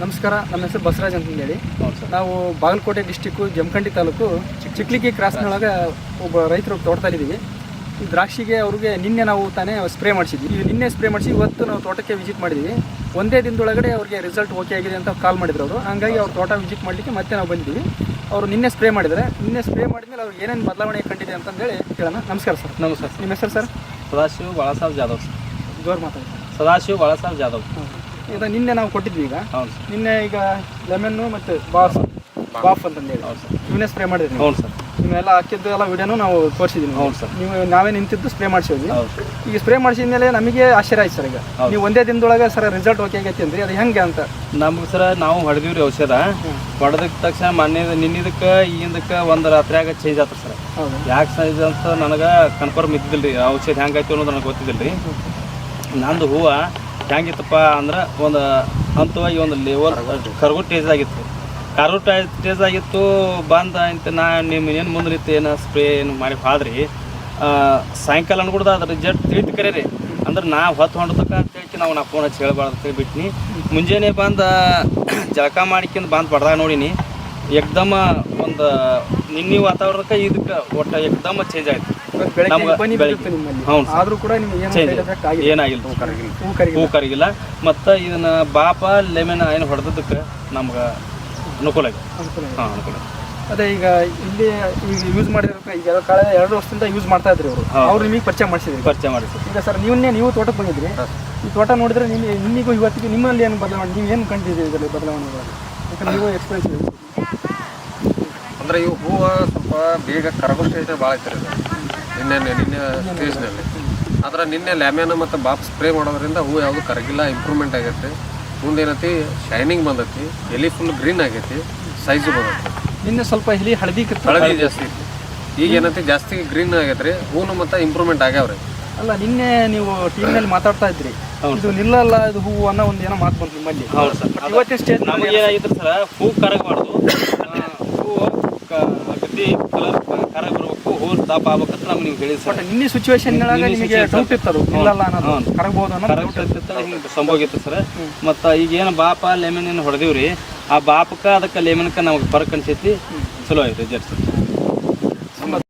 ನಮಸ್ಕಾರ ನಮ್ಮ ಹೆಸರು ಬಸವರಾಜ್ ಅಂತ ಹೇಳಿ. ನಾವು ಬಾಗಲಕೋಟೆ ಡಿಸ್ಟಿಕ್ಕು ಜಮಖಂಡಿ ತಾಲೂಕು ಚಿಕ್ಲಿಕ್ಕಿ ಕ್ರಾಸ್ನೊಳಗೆ ಒಬ್ಬ ರೈತರು ತೋಟದಲ್ಲಿದ್ದೀವಿ ಈ ದ್ರಾಕ್ಷಿಗೆ ಅವ್ರಿಗೆ ನಿನ್ನೆ ನಾವು ತಾನೇ ಸ್ಪ್ರೇ ಮಾಡಿಸಿದ್ವಿ. ಈ ನಿನ್ನೆ ಸ್ಪ್ರೇ ಮಾಡಿಸಿ ಇವತ್ತು ನಾವು ತೋಟಕ್ಕೆ ವಿಸಿಟ್ ಮಾಡಿದ್ವಿ. ಒಂದೇ ದಿನದೊಳಗಡೆ ಅವ್ರಿಗೆ ರಿಸಲ್ಟ್ ಓಕೆ ಆಗಿದೆ ಅಂತ ಕಾಲ್ ಮಾಡಿದ್ರು ಅವರು. ಹಂಗಾಗಿ ಅವ್ರ ತೋಟ ವಿಸಿಟ್ ಮಾಡಲಿಕ್ಕೆ ಮತ್ತೆ ನಾವು ಬಂದಿದ್ವಿ. ಅವರು ನಿನ್ನೆ ಸ್ಪ್ರೇ ಮಾಡಿದರೆ. ನಿನ್ನೆ ಸ್ಪ್ರೇ ಮಾಡಿದ್ಮೇಲೆ ಅವ್ರಿಗೆ ಏನೇನು ಬದಲಾವಣೆ ಕಂಡಿದೆ ಅಂತಂದೇಳಿ ಕೇಳೋಣ. ನಮಸ್ಕಾರ ಸರ್. ನಮಸ್ಕಾರ ನಿಮ್ಮ ಹೆಸರು ಸರ್? ಸದಾಶಿವ ಬಾಳಾಸಾಬ್ ಜಾಧವ್ ಸರ್. ಜೋರು ಮಾತಾಡಿ. ಸದಾಶಿವ ಬಾಳಾಸಾಹೇಬ್ ಜಾಧವ್. ಈಗ ನಿನ್ನೆ ನಾವು ಕೊಟ್ಟಿದ್ವಿ ಈಗ. ಹೌದು ಸರ್. ನಿನ್ನೆ ಈಗ ಲೆಮನ್ನು ಮತ್ತು ಬಾಫ್ ಬಾಫ್ ಅಂತಂದೇಳಿ ಹೌದು ಸರ್. ಸ್ಪ್ರೇ ಮಾಡಿದ್ರಿ ಹೌದು ಸರ್. ನೀವೆಲ್ಲ ಹಾಕಿದ್ದು ಎಲ್ಲ ವಿಡಿಯೋನು ನಾವು ತೋರಿಸಿದ್ವಿ ಹೌದು ಸರ್. ನೀವು ನಾವೇ ನಿಂತಿದ್ದು ಸ್ಪ್ರೇ ಮಾಡಿಸಿದ್ವಿ. ಹೌದು ಈಗ ಸ್ಪ್ರೇ ಮಾಡಿಸಿದ ಮೇಲೆ ನಮಗೆ ಆಶ್ಚರ್ಯ ಆಯ್ತು ಸರ್ ಈಗ. ಹೌದು. ನೀವು ಒಂದೇ ದಿನದೊಳಗೆ ಸರ್ ರಿಸಲ್ಟ್ ಓಕೆ ಆಗೈತಿ ಅಂದ್ರಿ ಅದು ಹೆಂಗೆ ಅಂತ? ನಮ್ಗೆ ಸರ ನಾವು ಹೊಡೆದಿವ್ರಿ ಔಷಧ. ಹೊಡೆದ ತಕ್ಷಣ ಮೊನ್ನೆ ನಿನ್ನಿದಕ್ಕೆ ಈಗಿಂದಕ್ಕೆ ಒಂದು ರಾತ್ರಿಯಾಗ ಚೇಂಜ್ ಆಯ್ತು ಸರ್. ಹೌದು. ಯಾಕೆ ಸೈಜ್ ಅಂತ ನನಗೆ ಕನ್ಫರ್ಮ್ ಇದ್ದಿಲ್ಲ ರೀ ಔಷಧ ಹೆಂಗಾಯ್ತು ಅನ್ನೋದು ನನಗೆ ಗೊತ್ತಿದ್ದಿಲ್ಲ ರೀ ನಂದು ಹೂವು ಹೆಂಗಿತ್ತಪ್ಪ ಅಂದ್ರೆ ಒಂದು ಹಂತವಾಗಿ ಒಂದು ಲೆವೆಲ್ ಕರ್ಗು ಟೇಜ್ ಆಗಿತ್ತು. ಕರ್ಗು ಟೇಜ್ ಆಗಿತ್ತು, ಬಂದ ಅಂತ ನಾ ನಿಮ್ಮ ಏನು ಮುಂದೆ ಏನು ಸ್ಪ್ರೇ ಏನು ಮಾಡಿ ಹಾದ್ರಿ ಸಾಯಂಕಾಲ ಅನ್ಕೊಡ್ದು ಅದ್ರ ಜಟ್ ತಿಳಿತು ಕರೆ ರೀ ಅಂದ್ರೆ ನಾ ಹೊತ್ತು ಹೊಂಡತಕ್ಕ ಅಂತ ಹೇಳಿ ನಾವು ನಾ ಫೋನ್ ಹಚ್ಚಿ ಹೇಳ್ಬಾರ್ದು ಅಂತೇಳಿ ಬಿಟ್ಟಿನಿ ಮುಂಜಾನೆ ಬಂದ ಜಳಕ ಮಾಡಿಕೊಂಡು ಬಂದು ಪಡ್ದಾಗ ನೋಡಿನಿ. ಏಕ್ದಮ ಒಂದು ನಿನ್ನೆ ವಾತಾವರಣಕ್ಕೆ ಇದಕ್ಕೆ ಒಟ್ಟು ಏಕ್ದಮ ಚೇಂಜ್ ಆಯ್ತು. ನಮ್ಗೆ ಬೆಳಗ್ಗೆ. ಆದರೂ ಕೂಡ ನಿಮ್ಗೆ ಚೇಂಜ್ ಏನಾಗಿಲ್ಲ ಹೂ ಕರಗಿಲ್ಲ. ಹೂ ಕರಗಿಲ್ಲ. ಮತ್ತು ಇದನ್ನ ಬಾಪ ಲೆಮೆನ್ ಏನ್ ಹೊಡೆದಕ್ಕೆ ನಮ್ಗ ಅನುಕೂಲ ಆಗಿದೆ. ಹಾಂ ಅನುಕೂಲ. ಅದೇ ಈಗ ಇಲ್ಲಿ ಈಗ ಯೂಸ್ ಮಾಡಿದ್ರೆ ಈಗ ಕಳೆದ ಎರಡು ವರ್ಷದಿಂದ ಯೂಸ್ ಮಾಡ್ತಾ ಇದ್ರಿ ಅವರು. ಅವ್ರು ನಿಮಗೆ ಪರಿಚಯ ಮಾಡಿಸಿದ್ರಿ. ಪರಿಚಯ ಮಾಡಿಸಿ ಈಗ ಸರ್ ನೀವನ್ನೇ ನೀವು ತೋಟಕ್ಕೆ ಬಂದಿದ್ರಿ. ಈ ತೋಟ ನೋಡಿದ್ರೆ ನಿಮಗೆ ನಿಮಗೂ ಇವತ್ತಿಗೆ ನಿಮ್ಮಲ್ಲಿ ಏನು ಬದಲಾವಣೆ ನೀವು ಏನು ಕಂಡಿದ್ದೀರಿ ಇದರಲ್ಲಿ ಬದಲಾವಣೆ ಯಾಕಂದ್ರೆ ನೀವು ಎಕ್ಸ್ಪೀರಿಯನ್ಸ್ ಅಂದ್ರೆ ಇವು ಹೂವು ಸ್ವಲ್ಪ ಬೇಗ ಕರಗೋ ಸ್ಟೇಜ್ ಭಾಳ ಐತ್ರಿ ಇದು ನಿನ್ನೆ ನಿನ್ನೆ ಸ್ಟೇಜ್ನಲ್ಲಿ ಆದ್ರೆ ನಿನ್ನೆ ಲ್ಯಾಮ್ಯಾನ ಮತ್ತು ಬಾಪ್ ಸ್ಪ್ರೇ ಮಾಡೋದ್ರಿಂದ ಹೂವು ಯಾವುದು ಕರಗಿಲ್ಲ ಇಂಪ್ರೂವ್ಮೆಂಟ್ ಆಗೈತಿ. ಮುಂದೇನೈತಿ ಶೈನಿಂಗ್ ಬಂದೈತಿ. ಎಲಿ ಫುಲ್ ಗ್ರೀನ್ ಆಗೈತಿ. ಸೈಜು ಬಂದೈತಿ. ನಿನ್ನೆ ಸ್ವಲ್ಪ ಇಲ್ಲಿ ಹಳದಿ ಹಳದಿ ಜಾಸ್ತಿ ಐತಿ. ಈಗ ಏನೈತಿ? ಜಾಸ್ತಿ ಗ್ರೀನ್ ಆಗೈತ್ರಿ. ಹೂನು ಮತ್ತು ಇಂಪ್ರೂವ್ಮೆಂಟ್ ಆಗ್ಯಾವ್ರಿ. ಅಲ್ಲ ನಿನ್ನೆ ನೀವು ಟೀಮ್ನಲ್ಲಿ ಮಾತಾಡ್ತಾ ಇದ್ರಿ. ಇದು ನಿಲ್ಲಲ್ಲ ಇದು ಹೂವು ಅನ್ನೋ ಒಂದು ಏನೋ ಮಾತು ಬಂತು ನಿಮ್ಮಲ್ಲಿ. ಹೌದು ಸರ್. ಇವತ್ತಿನ ಸ್ಟೇಜ್ ನಮಗೆ ಏನಾಗಿತ್ತು ಸರ್? ಹೂ ಕರಗಬಾರ್ದು. ಹೂವು ಕಲರ್ ಬರ್ಬೇಕು ಸ್ಟಾಪ್ ಆಗ್ಬೇಕಂತ ನಮ್ಗೆ ನೀವು ಹೇಳಿ ಸರ್ ಬಟ್ ನಿನ್ನೆ ಸಿಚುವೇಶನ್ ನಿಮಗೆ ಡೌಟ್ ಇತ್ತು ಇಲ್ಲ ಅನ್ನೋದು. ಕರಗಬಹುದು ಅನ್ನೋದು ಸಂಭೋಗಿತ್ತು ಸರ್. ಮತ್ತು ಈಗ ಏನು ಬಾಪ ಲೆಮನ್ ಏನು ಹೊಡೆದಿವ್ರಿ ಆ ಬಾಪಕ್ಕ ಅದಕ್ಕೆ ಲೆಮನ್ಗೆ ನಮಗೆ ಫರಕ್ ಅನ್ಸೈತಿ ಚಲೋ ಆಯ್ತು ರಿಸಲ್ಟ್